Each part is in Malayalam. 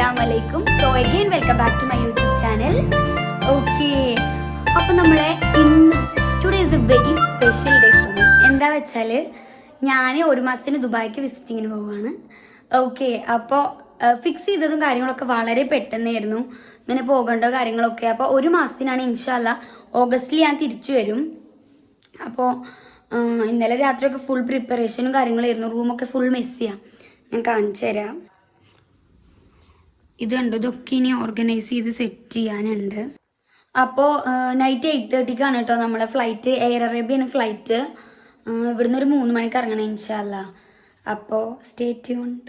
അസ്സലാം വലൈക്കും so again welcome back to my YouTube channel okay അപ്പോൾ നമ്മളെ ഇന്ന് today is a very special day for me എന്താ വെച്ചാൽ ഞാൻ ഒരു മാസത്തിന് ദുബായിക്ക് വിസിറ്റിങ്ങിന് പോവുകയാണ് ഓക്കെ അപ്പോൾ ഫിക്സ് ചെയ്തതും കാര്യങ്ങളൊക്കെ വളരെ പെട്ടെന്നായിരുന്നു. ഇങ്ങനെ പോകേണ്ട കാര്യങ്ങളൊക്കെ. അപ്പോൾ ഒരു മാസത്തിനാണ് ഇൻഷാല്ല ഓഗസ്റ്റിൽ ഞാൻ തിരിച്ചു വരും. അപ്പോൾ ഇന്നലെ രാത്രിയൊക്കെ ഫുൾ പ്രിപ്പറേഷനും കാര്യങ്ങളായിരുന്നു. റൂമൊക്കെ ഫുൾ മെസ്സിയാണ് ഞാൻ കാണിച്ചു തരാം. ഇത് കണ്ടോ? ഇതൊക്കെ ഇനി ഓർഗനൈസ് ചെയ്ത് സെറ്റ് ചെയ്യാനുണ്ട്. അപ്പോൾ നൈറ്റ് എയ്റ്റ് തേർട്ടിക്കാണ് കേട്ടോ നമ്മളെ ഫ്ലൈറ്റ് എയർ അറേബ്യയാണ് ഫ്ലൈറ്റ് ഇവിടുന്ന് ഒരു മൂന്ന് മണിക്ക് ഇറങ്ങണം ഇൻഷാല്ല അപ്പോൾ സ്റ്റേ ട്യൂൺഡ്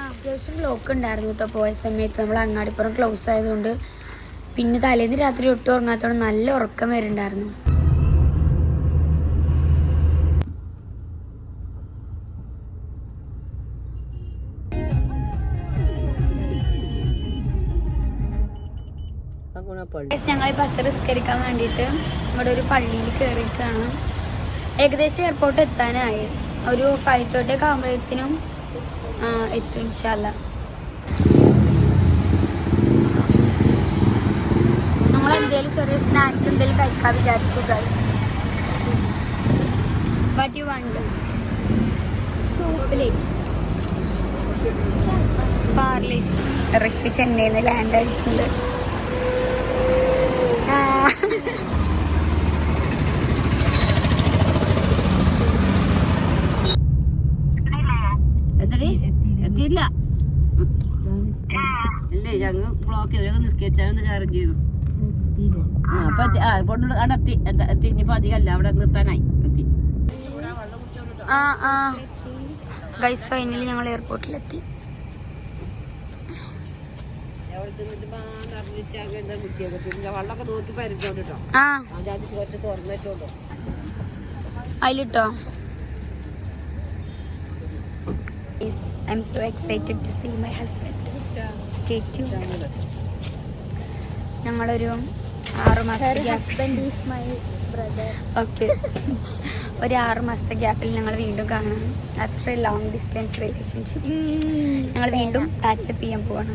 അത്യാവശ്യം ബ്ലോക്ക് ഉണ്ടായിരുന്നു കേട്ടോ പോയ സമയത്ത് നമ്മൾ അങ്ങാടിപ്പുറം ക്ലോസ് ആയതുകൊണ്ട് പിന്നെ തലേന്ന് രാത്രി ഒട്ടും ഉറങ്ങാത്തതുകൊണ്ട് നല്ല ഉറക്കം വരുന്നുണ്ടായിരുന്നു. ഞങ്ങൾ ബസ് റിസ്കരിക്കാൻ വേണ്ടിയിട്ട് ഇവിടെ ഒരു പള്ളിയിൽ കയറിയിരിക്കുകയാണ് ഏകദേശം എയർപോർട്ട് എത്താനായി. ഒരു ഫൈവ് തേർട്ടി ഒക്കെ ആകുമ്പോഴത്തേനും എത്തും ഇൻഷാല്ല നമ്മൾ എന്തേലും ചെറിയ സ്നാക്സ് എന്തേലും കഴിക്കാൻ വിചാരിച്ചു guys what you want chocolates പാർലീസ് Rishi ചെന്നൈയിൽ ലാൻഡ് ആയിട്ടുണ്ട് ആ. എത്തടി എത്തിയില്ല ഇല്ലേ ഞങ്ങൾ ചെയ്തു നിസ്കരിച്ചാലും ചാർജ് ചെയ്തു. ആ അപ്പൊ ആ എയർപോർട്ടിൽ അവിടെ എത്തി. എത്ത- ഇനിയിപ്പോ അധികമല്ല അവിടെ നിർത്താനായി. എത്തി. ആ ആ. ഗൈസ് ഫൈനലി ഞങ്ങൾ എയർപോർട്ടിലെത്തി അതിലിട്ടോ? I'm so excited to see my husband stay tuned ഞങ്ങളൊരു ആറ് മാസത്തെ husband is my brother okay ഒരു ആറ് മാസത്തെ ഗ്യാപ്പിൽ ഞങ്ങൾ വീണ്ടും കാണണം after a long distance relationship ഞങ്ങൾ വീണ്ടും. പാച്ചപ്പ് ചെയ്യാൻ പോവാണ്.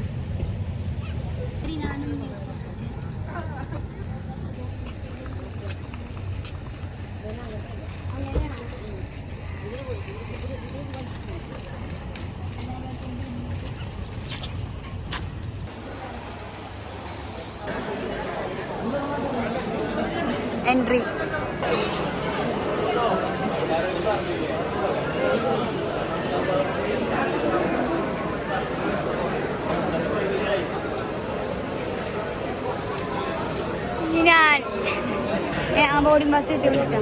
എൻട്രി. ഞാൻ. ആ ബോർഡിംഗ് ബസ് കിട്ടി വിളിച്ചാ.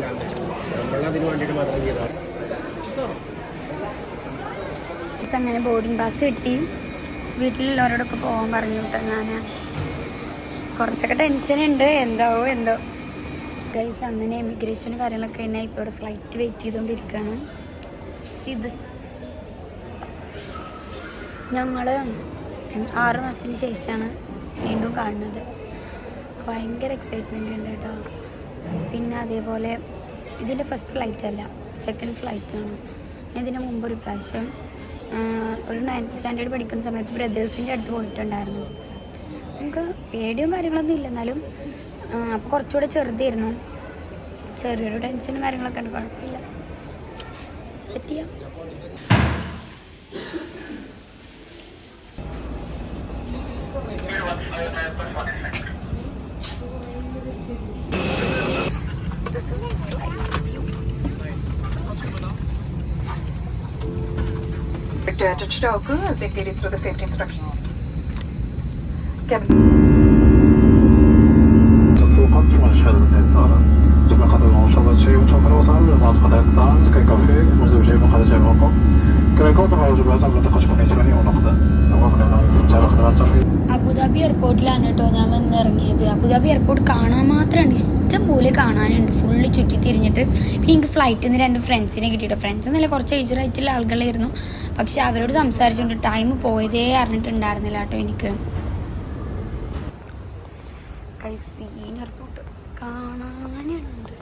അങ്ങനെ ബോർഡിംഗ് ബസ് കിട്ടി. വീട്ടിലുള്ളവരോടൊക്കെ പോകാൻ പറഞ്ഞു കേട്ടോ ഞാൻ കുറച്ചൊക്കെ ടെൻഷൻ ഉണ്ട്. എന്തോ എന്തോ. ഗൈസ് അങ്ങനെ എമിഗ്രേഷനും കാര്യങ്ങളൊക്കെ തന്നെ ഇപ്പോൾ ഇവിടെ ഫ്ലൈറ്റ് വെയിറ്റ് ചെയ്തുകൊണ്ടിരിക്കുകയാണ് this. ഞങ്ങൾ ആറ് മാസത്തിന് ശേഷമാണ് വീണ്ടും കാണുന്നത്. ഭയങ്കര എക്സൈറ്റ്മെന്റ് ഉണ്ട് കേട്ടോ. പിന്നെ അതേപോലെ ഇതിന്റെ ഫസ്റ്റ് ഫ്ലൈറ്റ് അല്ല സെക്കൻഡ് ഫ്ലൈറ്റാണ് ഇതിന് മുമ്പ് ഒരു പ്രാവശ്യം ഒരു നയൻത്ത് സ്റ്റാൻഡേർഡ് പഠിക്കുന്ന സമയത്ത് ബ്രദേഴ്സിന്റെ അടുത്ത് പോയിട്ടുണ്ടായിരുന്നു. നമുക്ക് പേടിയും കാര്യങ്ങളൊന്നും ഇല്ല. എന്നാലും അപ്പോൾ കുറച്ചുകൂടെ ചെറുതായിരുന്നു ചെറിയൊരു ടെൻഷനും കാര്യങ്ങളൊക്കെ ഉണ്ട് കുഴപ്പമില്ല സെറ്റ് ചെയ്യാം This. Attached to the they get it through the safety instruction. Cabin. Abu Dhabi എയർപോർട്ടിലാണ് കേട്ടോ ഞാൻ വന്നിറങ്ങിയത്. അബുദാബി എയർപോർട്ട് കാണാൻ മാത്രമാണ് ഇഷ്ടം പോലെ കാണാനുണ്ട്. ഫുള്ള് ചുറ്റി തിരിഞ്ഞിട്ട്. പിന്നെ എനിക്ക് ഫ്ലൈറ്റിൽ നിന്ന് രണ്ട് ഫ്രണ്ട്സിനെ കിട്ടിയിട്ട് ഫ്രണ്ട്സ് എന്നല്ല കുറച്ച് ഏജ് ആയിട്ടുള്ള ആളുകളായിരുന്നു. പക്ഷെ അവരോട് സംസാരിച്ചുകൊണ്ട് ടൈം പോയതേ അറിഞ്ഞിട്ടുണ്ടായിരുന്നില്ല കേട്ടോ എനിക്ക്. സീൻ എയർപോർട്ട് കാണാനുണ്ട്.